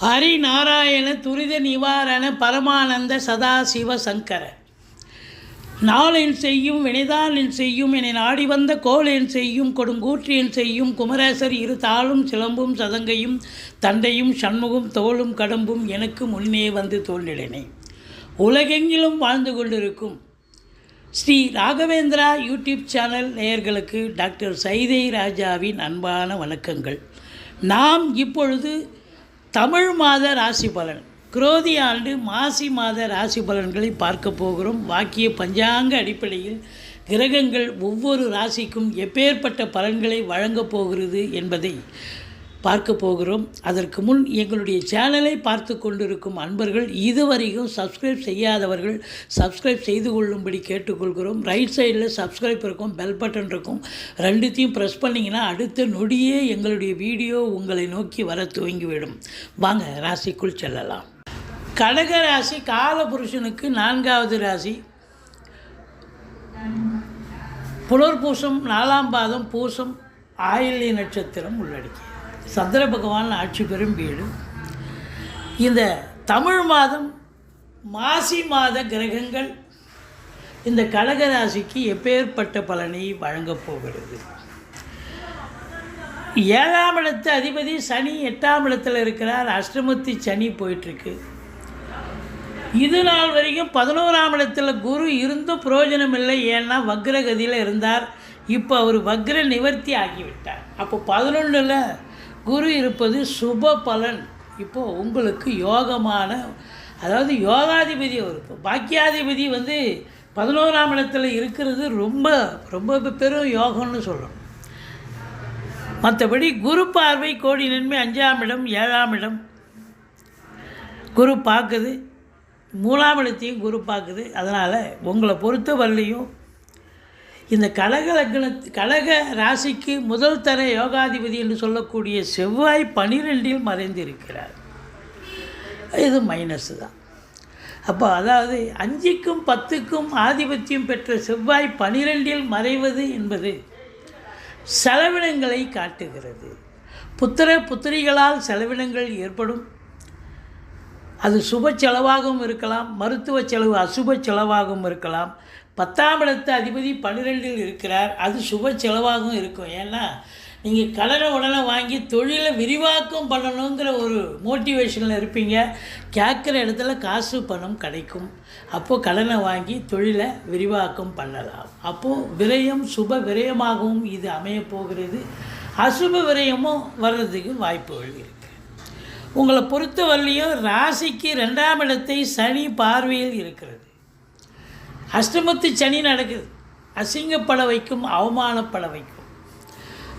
ஹரிநாராயண துரித நிவாரண பரமானந்த சதாசிவ சங்கர. நாளின் செய்யும் வினைதாளின் செய்யும் என நாடி வந்த கோளென் செய்யும் கொடுங்கூற்றியன் செய்யும் குமரேசர் இரு தாளும் சிலம்பும் சதங்கையும் தண்டையும் சண்முகம் தோளும் கடம்பும் எனக்கு முன்னே வந்து தோன்றினே உலகெங்கிலும் வாழ்ந்து கொண்டிருக்கும் ஸ்ரீ ராகவேந்திரா யூடியூப் சேனல் நேயர்களுக்கு டாக்டர் சைதை ராஜாவின் அன்பான வணக்கங்கள். நாம் இப்பொழுது தமிழ் மாத ராசி பலன். குரோதி ஆண்டு மாசி மாத ராசி பலன்களை பார்க்க போகிறோம். வாக்கிய பஞ்சாங்க அடிப்படையில் கிரகங்கள் ஒவ்வொரு ராசிக்கும் எப்பேற்பட்ட பலன்களை வழங்கப் போகிறது என்பதை பார்க்க போகிறோம். அதற்கு முன் எங்களுடைய சேனலை பார்த்து கொண்டிருக்கும் அன்பர்கள் இதுவரைக்கும் சப்ஸ்கிரைப் செய்யாதவர்கள் சப்ஸ்கிரைப் செய்து கொள்ளும்படி கேட்டுக்கொள்கிறோம். ரைட் சைடில் சப்ஸ்கிரைப் இருக்கும் பெல் பட்டன் இருக்கும். ரெண்டுத்தையும் ப்ரெஸ் பண்ணிங்கன்னா அடுத்த நொடியே எங்களுடைய வீடியோ உங்களை நோக்கி வர துவங்கிவிடும். வாங்க ராசிக்குள் செல்லலாம். கடக ராசி காலபுருஷனுக்கு நான்காவது ராசி. புனர்பூசம் நாலாம் பாதம் பூசம் ஆயில்ய நட்சத்திரம் உள்ளடக்கியது. சந்திர பகவான் ஆட்சி பெறும் வீடு. இந்த தமிழ் மாதம் மாசி மாத கிரகங்கள் இந்த கடகராசிக்கு எப்பேற்பட்ட பலனை வழங்கப் போகிறது? ஏழாம் இடத்து அதிபதி சனி எட்டாம் இடத்தில் இருக்கிறார். அஷ்டமத்தி சனி போயிட்டுருக்கு. இது நாள் வரைக்கும் பதினோராம் இடத்துல குரு இருந்தும் பிரயோஜனம் இல்லை. ஏன்னா வக்ரகதியில் இருந்தார். இப்போ அவர் வக்ர நிவர்த்தி ஆகிவிட்டார். அப்போ பதினொன்றில் குரு இருப்பது சுப பலன். இப்போது உங்களுக்கு யோகமான அதாவது யோகாதிபதி அவர் இப்போ பாக்கியாதிபதி வந்து பதினோராம் இடத்துல இருக்கிறது ரொம்ப ரொம்ப பெரும் யோகம்னு சொல்கிறோம் மற்றபடி குரு பார்வை கோடி நன்மை அஞ்சாம் இடம் ஏழாம் இடம். குரு பார்க்குது மூணாம் இடத்தையும் குரு பார்க்குது. அதனால் உங்களை பொறுத்த வரலையும் இந்த கடக லக்ன கடக ராசிக்கு முதல் தர யோகாதிபதி என்று சொல்லக்கூடிய செவ்வாய் பனிரெண்டில் மறைந்திருக்கிறார். இது மைனஸ் தான். அப்போ அதாவது அஞ்சுக்கும் பத்துக்கும் ஆதிபத்தியம் பெற்ற செவ்வாய் பனிரெண்டில் மறைவது என்பது செலவினங்களை காட்டுகிறது. புத்திர புத்திரிகளால் செலவினங்கள் ஏற்படும். அது சுப செலவாகவும் இருக்கலாம் மருத்துவ செலவு அசுப செலவாகவும் இருக்கலாம் பத்தாம் இடத்து அதிபதி பன்னிரெண்டில் இருக்கிறார். அது சுப செலவாகவும் இருக்கும். ஏன்னா நீங்கள் கடனை உடனே வாங்கி தொழிலை விரிவாக்கம் பண்ணணுங்கிற ஒரு மோட்டிவேஷனில் இருப்பீங்க. கேட்குற இடத்துல காசு பணம் கிடைக்கும். அப்போது கடனை வாங்கி தொழிலை விரிவாக்கம் பண்ணலாம். அப்போது விரயம் சுப விரயமாகவும் இது அமையப் போகிறது. அசுப விரயமும் வர்றதுக்கு வாய்ப்புகள் இருக்குது உங்களை பொறுத்தவரையிலையும் ராசிக்கு ரெண்டாம் இடத்தை சனி பார்வையில் இருக்கிறது. அஷ்டமத்து சனி நடக்குது. அசிங்கப்பட வைக்கும் அவமானப்பட வைக்கும்.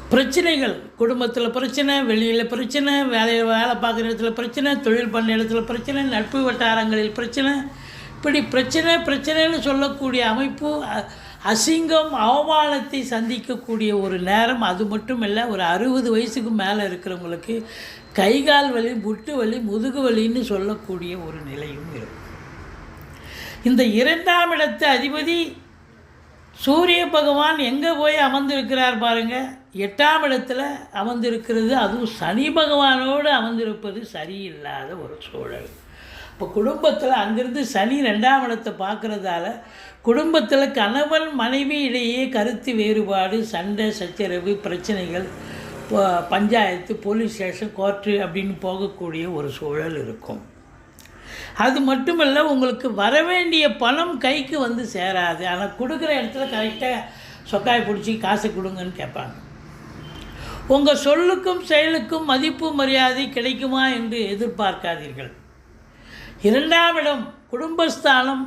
பிரச்சனைகள் குடும்பத்தில் பிரச்சனை வெளியில் பிரச்சனை வேலையில் வேலை பார்க்குற இடத்துல பிரச்சனை தொழில் பண்ண இடத்துல பிரச்சனை நட்பு வட்டாரங்களில் பிரச்சனை. இப்படி பிரச்சனை பிரச்சனைன்னு சொல்லக்கூடிய அமைப்பு அ- அசிங்கம் அவமானத்தை சந்திக்கக்கூடிய ஒரு நேரம் அது மட்டும் இல்லை ஒரு அறுபது வயசுக்கு மேலே இருக்கிறவங்களுக்கு கை கால் வலி முட்டு வலி முதுகு வலின்னு சொல்லக்கூடிய ஒரு நிலையும் இருக்கும் இந்த இரண்டாம் இடத்து அதிபதி சூரிய பகவான் எங்கே போய் அமர்ந்திருக்கிறார் பாருங்க. எட்டாம் இடத்துல அமர்ந்திருக்கிறது அதுவும் சனி பகவானோடு அமர்ந்திருப்பது சரியில்லாத ஒரு சூழல். இப்போ குடும்பத்தில் அங்கிருந்து சனி ரெண்டாம் இடத்தை பார்க்குறதால குடும்பத்தில் கணவன் மனைவி இடையே கருத்து வேறுபாடு சண்டை சச்சரவு பிரச்சனைகள் பஞ்சாயத்து போலீஸ் ஸ்டேஷன் கோர்ட்டு அப்படின்னு போகக்கூடிய ஒரு சூழல் இருக்கும். அது மட்டுமல்ல உங்களுக்கு வரவேண்டிய பணம் கைக்கு வந்து சேராது. ஆனால் கொடுக்குற இடத்துல கரெக்டாக சொக்காய் பிடிச்சி காசு கொடுங்கன்னு கேட்பாங்க. உங்கள் சொல்லுக்கும் செயலுக்கும் மதிப்பு மரியாதை கிடைக்குமா என்று எதிர்பார்க்காதீர்கள். இரண்டாம் இடம் குடும்பஸ்தானம்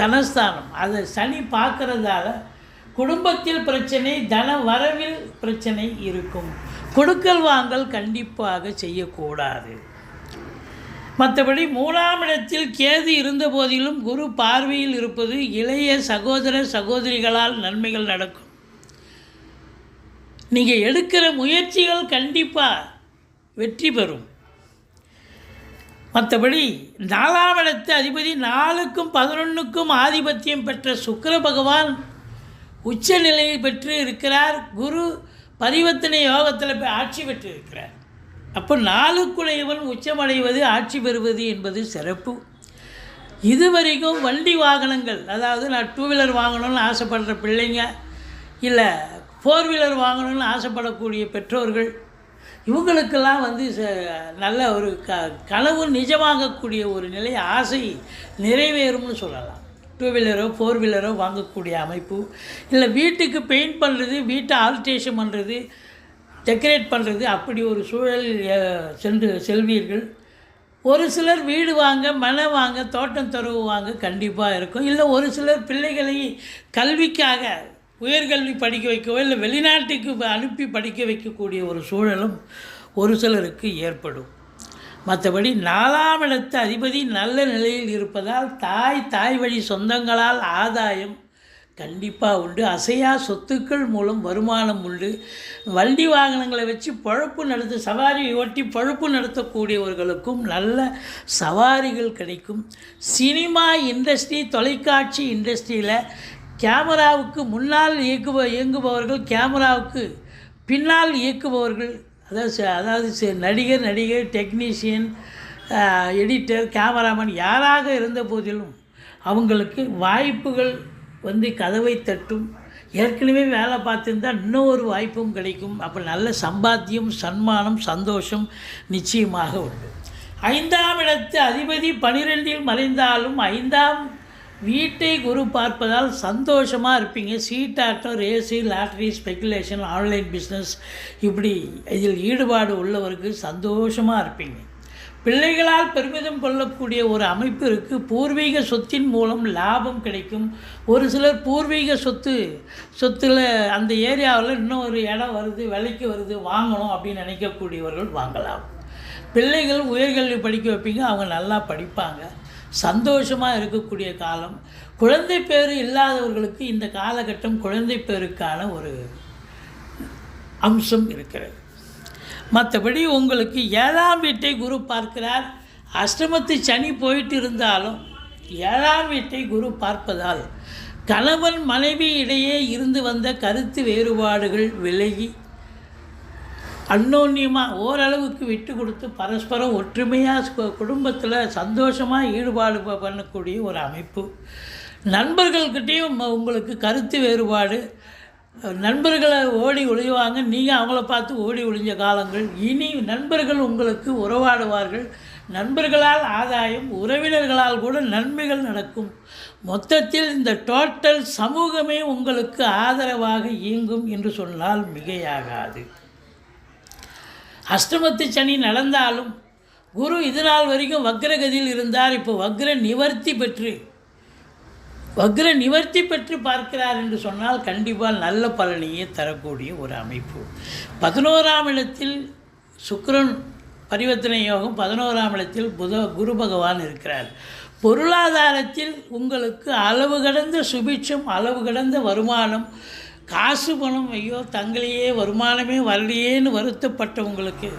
தனஸ்தானம். அதை சனி பார்க்குறதால குடும்பத்தில் பிரச்சனை தன வரவில் பிரச்சனை இருக்கும். கொடுக்கல் வாங்கல் கண்டிப்பாக செய்யக்கூடாது. மற்றபடி மூணாம் இடத்தில் கேது இருந்த போதிலும் குரு பார்வையில் இருப்பது இளைய சகோதர சகோதரிகளால் நன்மைகள் நடக்கும். நீங்கள் எடுக்கிற முயற்சிகள் கண்டிப்பாக வெற்றி பெறும். மற்றபடி நாலாம் இடத்து அதிபதி நாலுக்கும் பதினொன்றுக்கும் ஆதிபத்தியம் பெற்ற சுக்கர பகவான் உச்ச நிலையை பெற்று இருக்கிறார். குரு பரிவர்த்தனை யோகத்தில் போய் ஆட்சி பெற்று இருக்கிறார் அப்போ நாளுக்குடையவன் உச்சமடைவது ஆட்சி பெறுவது என்பது சிறப்பு. இதுவரைக்கும் வண்டி வாகனங்கள் அதாவது நான் டூ வீலர் வாங்கணும்னு ஆசைப்படுற பிள்ளைங்க இல்லை ஃபோர் வீலர் வாங்கணும்னு ஆசைப்படக்கூடிய பெற்றோர்கள் இவங்களுக்கெல்லாம் வந்து ச- நல்ல ஒரு க கனவு நிஜமாகக்கூடிய ஒரு நிலை ஆசை நிறைவேறும்னு சொல்லலாம். டூ வீலரோ ஃபோர் வீலரோ வாங்கக்கூடிய அமைப்பு இல்லை வீட்டுக்கு பெயிண்ட் பண்ணுறது வீட்டை ஆல்ட்ரேஷன் பண்ணுறது டெக்கரேட் பண்ணுறது அப்படி ஒரு சூழல் சென்று செல்வீர்கள். ஒரு சிலர் வீடு வாங்க மனை வாங்க தோட்டம் துறவு வாங்க கண்டிப்பாக இருக்கும். இல்லை ஒரு சிலர் பிள்ளைகளை கல்விக்காக உயர்கல்வி படிக்க வைக்கவோ இல்லை வெளிநாட்டுக்கு அனுப்பி படிக்க வைக்கக்கூடிய ஒரு சூழலும் ஒரு சிலருக்கு ஏற்படும். மற்றபடி நாலாம் இடத்து அதிபதி நல்ல நிலையில் இருப்பதால் தாய் தாய் வழி சொந்தங்களால் ஆதாயம் கண்டிப்பாக உண்டு. அசையா சொத்துக்கள் மூலம் வருமானம் உண்டு. வண்டி வாகனங்களை வச்சு பழப்பு நடத்த சவாரி ஓட்டி பழப்பு நடத்தக்கூடியவர்களுக்கும் நல்ல சவாரிகள் கிடைக்கும். சினிமா இண்டஸ்ட்ரி தொலைக்காட்சி இண்டஸ்ட்ரியில் கேமராவுக்கு முன்னால் இயக்குப இயங்குபவர்கள் கேமராவுக்கு பின்னால் இயக்குபவர்கள் அதாவது அதாவது நடிகர் நடிகர் டெக்னீஷியன் எடிட்டர் கேமராமேன் யாராக இருந்த போதிலும் அவங்களுக்கு வாய்ப்புகள் வந்து கதவை தட்டும். ஏற்கனவே வேலை பார்த்துருந்தா இன்னொரு வாய்ப்பும் கிடைக்கும். அப்போ நல்ல சம்பாத்தியம் சன்மானம் சந்தோஷம் நிச்சயமாக உண்டு. ஐந்தாம் இடத்து அதிபதி பனிரெண்டில் மறைந்தாலும் ஐந்தாம் வீட்டை குரு பார்ப்பதால் சந்தோஷமாக இருப்பீங்க. சீட்டாட்டம் race lottery speculation online business இப்படி இதில் ஈடுபாடு உள்ளவருக்கு சந்தோஷமாக இருப்பீங்க. பிள்ளைகளால் பெருமிதம் கொள்ளக்கூடிய ஒரு அமைப்பு இருக்குது பூர்வீக சொத்தின் மூலம் லாபம் கிடைக்கும். ஒரு சிலர் பூர்வீக சொத்து சொத்தில் அந்த ஏரியாவில் இன்னும் ஒரு இடம் வருது விலைக்கு வருது வாங்கணும் அப்படின்னு நினைக்கக்கூடியவர்கள் வாங்கலாம். பிள்ளைகள் உயர்கல்வி படிக்க வைப்பீங்க அவங்க நல்லா படிப்பாங்க. சந்தோஷமாக இருக்கக்கூடிய காலம். குழந்தை பேர் இல்லாதவர்களுக்கு இந்த காலகட்டம் குழந்தை பேருக்கான ஒரு அம்சம் இருக்கிறது. மற்றபடி உங்களுக்கு ஏழாம் வீட்டை குரு பார்க்கிறார். அஷ்டமத்து சனி போயிட்டு இருந்தாலும் ஏழாம் வீட்டை குரு பார்ப்பதால் கணவன் மனைவி இடையே இருந்து வந்த கருத்து வேறுபாடுகள் விலகி அன்னோன்யமாக ஓரளவுக்கு விட்டு கொடுத்து பரஸ்பரம் ஒற்றுமையாக குடும்பத்தில் சந்தோஷமாக ஈடுபாடு பண்ணக்கூடிய ஒரு அமைப்பு. நண்பர்கள்கிட்டேயும் உங்களுக்கு கருத்து வேறுபாடு. நண்பர்களை ஓடி ஒழிவாங்க நீங்கள் அவங்கள பார்த்து ஓடி ஒளிஞ்ச காலங்கள். இனி நண்பர்கள் உங்களுக்கு உறவாடுவார்கள். நண்பர்களால் ஆதாயம் உறவினர்களால் கூட நன்மைகள் நடக்கும். மொத்தத்தில் இந்த டோட்டல் சமூகமே உங்களுக்கு ஆதரவாக இயங்கும் என்று சொன்னால் மிகையாகாது. அஷ்டமத்து சனி நடந்தாலும் குரு இது நாள் வரைக்கும் வக்ரகதியில் இருந்தார். இப்போ வக்ர நிவர்த்தி பெற்று வக்ர நிவர்த்தி பெற்று பார்க்கிறார் என்று சொன்னால் கண்டிப்பாக நல்ல பலனையே தரக்கூடிய ஒரு அமைப்பு. பதினோராம் இடத்தில் சுக்கரன் பரிவர்த்தனை யோகம் பதினோராம் இடத்தில் புத குரு பகவான் இருக்கிறார். பொருளாதாரத்தில் உங்களுக்கு அளவு கடந்த சுபிட்சம் அளவு கடந்த வருமானம் காசு பணம் ஐயோ தங்களையே வருமானமே வரலையேன்னு வருத்தப்பட்டவங்களுக்கு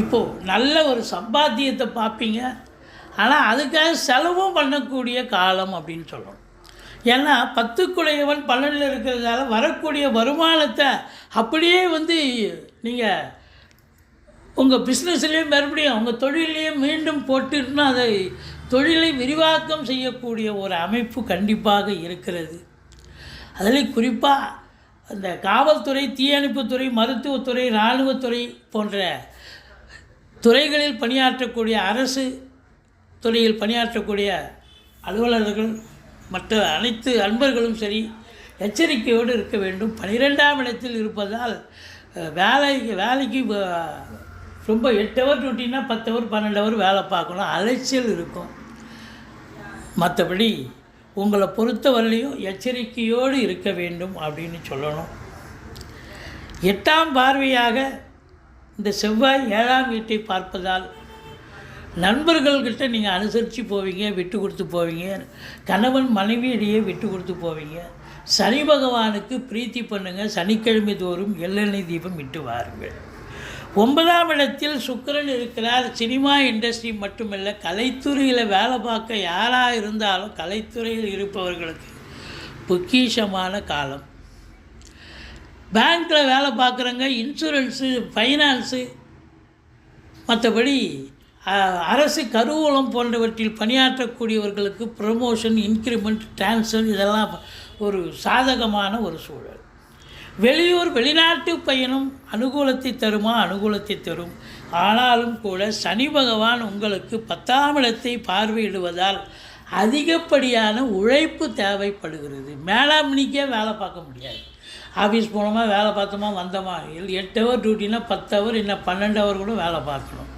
இப்போது நல்ல ஒரு சம்பாத்தியத்தை பார்ப்பீங்க. ஆனால் அதுக்காக செலவும் பண்ணக்கூடிய காலம் அப்படின்னு சொல்லணும் ஏன்னா பத்துக்குடையவன் பல்லனில் இருக்கிறதால வரக்கூடிய வருமானத்தை அப்படியே வந்து நீங்கள் உங்கள் பிஸ்னஸ்லேயே மறுபடியும் உங்கள் தொழிலையே மீண்டும் போட்டுட்டுனா அதை தொழிலை விரிவாக்கம் செய்யக்கூடிய ஒரு அமைப்பு கண்டிப்பாக இருக்கிறது. அதில் குறிப்பாக அந்த காவல்துறை தீயணைப்புத்துறை மருத்துவத்துறை இராணுவத்துறை போன்ற துறைகளில் பணியாற்றக்கூடிய அரசு துறையில் பணியாற்றக்கூடிய அலுவலர்கள் மற்ற அனைத்து அன்பர்களும் சரி எச்சரிக்கையோடு இருக்க வேண்டும். பனிரெண்டாம் இடத்தில் இருப்பதால் வேலைக்கு வேலைக்கு ரொம்ப எட்டு ஹவர் டியூட்டினா பத்து ஹவர் பன்னெண்டு ஹவர் வேலை பார்க்கணும். அலைச்சல் இருக்கும். மற்றபடி உங்களை பொறுத்தவரையிலையும் எச்சரிக்கையோடு இருக்க வேண்டும் அப்படின்னு சொல்லணும். எட்டாம் பார்வையாக இந்த செவ்வாய் ஏழாம் வீட்டை பார்ப்பதால் நண்பர்கள்கிட்ட நீங்கள் அனுசரித்து போவீங்க விட்டு கொடுத்து போவீங்க கணவன் மனைவியிடையே விட்டு கொடுத்து போவீங்க. சனி பகவானுக்கு பிரீத்தி பண்ணுங்கள் சனிக்கிழமை தோறும் எள்ளெண்ணெய் தீபம் விட்டு வாருங்கள். ஒன்பதாம் இடத்தில் சுக்கரன் இருக்கிறார். சினிமா இண்டஸ்ட்ரி மட்டுமல்ல கலைத்துறையில் வேலை பார்க்க யாராக இருந்தாலும் கலைத்துறையில் இருப்பவர்களுக்கு பொக்கிஷமான காலம். பேங்க்கில் வேலை பார்க்குறவங்க இன்சூரன்ஸு ஃபைனான்ஸு மற்றபடி அரசு கருவூலம் போன்றவற்றில் பணியாற்றக்கூடியவர்களுக்கு ப்ரமோஷன் இன்க்ரிமெண்ட் டிரான்ஸ்ஃபர் இதெல்லாம் ஒரு சாதகமான ஒரு சூழல். வெளியூர் வெளிநாட்டு பயணம் அனுகூலத்தை தருமா? அனுகூலத்தை தரும். ஆனாலும் கூட சனி பகவான் உங்களுக்கு பத்தாம் இடத்தை பார்வையிடுவதால் அதிகப்படியான உழைப்பு தேவைப்படுகிறது. மேலாமணிக்கே வேலை பார்க்க முடியாது. ஆஃபீஸ் போனோமா வேலை பார்த்தோமா வந்தோமா? இல்லை எட்டு ஹவர் டியூட்டினா பத்து ஹவர் இன்னும் பன்னெண்டு ஹவர் கூட வேலை பார்க்கணும்.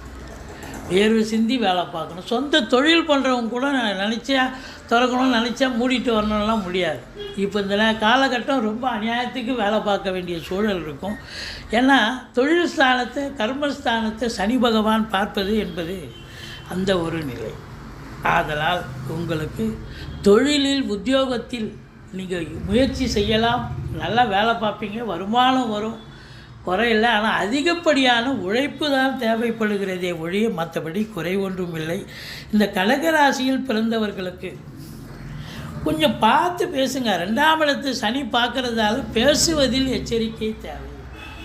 வேர்வை சிந்தி வேலை பார்க்கணும். சொந்த தொழில் பண்ணுறவங்க கூட நான் நினச்சா திறக்கணும்னு நினச்சா மூடிட்டு வரணும்லாம் முடியாது. இப்போ இந்த காலகட்டம் ரொம்ப அநியாயத்துக்கு வேலை பார்க்க வேண்டிய சூழல் இருக்கும். ஏன்னா தொழில் ஸ்தானத்தை கர்மஸ்தானத்தை சனி பகவான் பார்ப்பது என்பது அந்த ஒரு நிலை. ஆதலால் உங்களுக்கு தொழிலில் உத்தியோகத்தில் நீங்கள் முயற்சி செய்யலாம். நல்லா வேலை பார்ப்பீங்க. வருமானம் வரும். குறையில்லை ஆனால் அதிகப்படியான உழைப்பு தான் தேவைப்படுகிறதே ஒழிய மற்றபடி குறை ஒன்றும் இல்லை இந்த கடகராசியில் பிறந்தவர்களுக்கு கொஞ்சம் பார்த்து பேசுங்க. ரெண்டாம் இடத்து சனி பார்க்கறதால பேசுவதில் எச்சரிக்கை தேவை.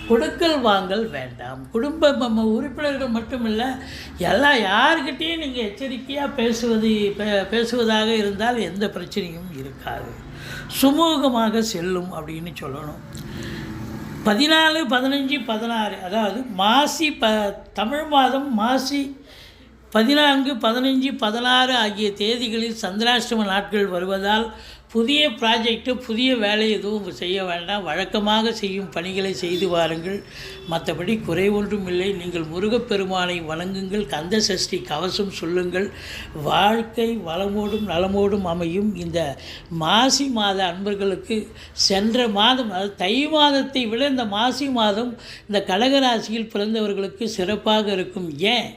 கொடுக்கல் வாங்கல் வேண்டாம். குடும்ப நம்ம உறுப்பினர்கள் மட்டுமில்லை எல்லா யாருக்கிட்டேயும் நீங்கள் எச்சரிக்கையாக பேசுவது பே- பேசுவதாக இருந்தால் எந்த பிரச்சனையும் இருக்காது. சுமூகமாக செல்லும் அப்படின்னு சொல்லணும். பதினாலு பதினஞ்சு பதினாறு அதாவது மாசி ப தமிழ் மாதம் மாசி பதினான்கு பதினஞ்சு பதினாறு ஆகிய தேதிகளில் சந்திராஷ்டம நாட்கள் வருவதால் புதிய ப்ராஜெக்ட்டு புதிய வேலை எதுவும் செய்ய வேண்டாம். வழக்கமாக செய்யும் பணிகளை செய்து வாருங்கள். மற்றபடி குறை ஒன்றும் இல்லை. நீங்கள் முருகப்பெருமானை வணங்குங்கள். கந்த சஷ்டி கவசம் சொல்லுங்கள். வாழ்க்கை வளமோடும் நலமோடும் அமையும். இந்த மாசி மாத அன்பர்களுக்கு சென்ற மாதம் அதாவது தை மாதத்தை விட இந்த மாசி மாதம் இந்த கடகராசியில் பிறந்தவர்களுக்கு சிறப்பாக இருக்கும். ஏன்?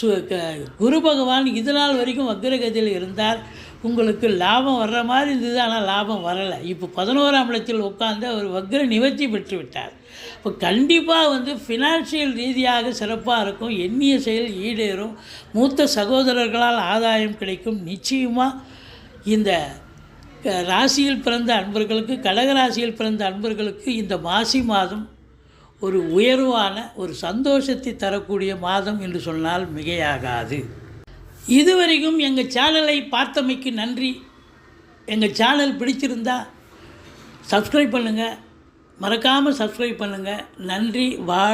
சு க குரு பகவான் இது நாள் வரைக்கும் வக்ரகதியில் இருந்தார். உங்களுக்கு லாபம் வர்ற மாதிரி இருந்தது ஆனால் லாபம் வரலை. இப்போ பதினோராம் இடத்தில் உட்கார்ந்து அவர் வக்ர நிவர்த்தி பெற்று விட்டார். இப்போ கண்டிப்பாக வந்து ஃபினான்ஷியல் ரீதியாக சிறப்பாக இருக்கும். எண்ணிய செயல் ஈடேறும். மூத்த சகோதரர்களால் ஆதாயம் கிடைக்கும். நிச்சயமாக இந்த க- ராசியில் பிறந்த அன்பர்களுக்கு கடகராசியில் பிறந்த அன்பர்களுக்கு இந்த மாசி மாதம் ஒரு உயர்வான ஒரு சந்தோஷத்தை தரக்கூடிய மாதம் என்று சொன்னால் மிகையாகாது. இதுவரைக்கும் எங்கள் சேனலை பார்த்தமைக்கு நன்றி. எங்கள் சேனல் பிடிச்சிருந்தா சப்ஸ்கிரைப் பண்ணுங்கள் மறக்காமல் சப்ஸ்கிரைப் பண்ணுங்கள் நன்றி வாழ்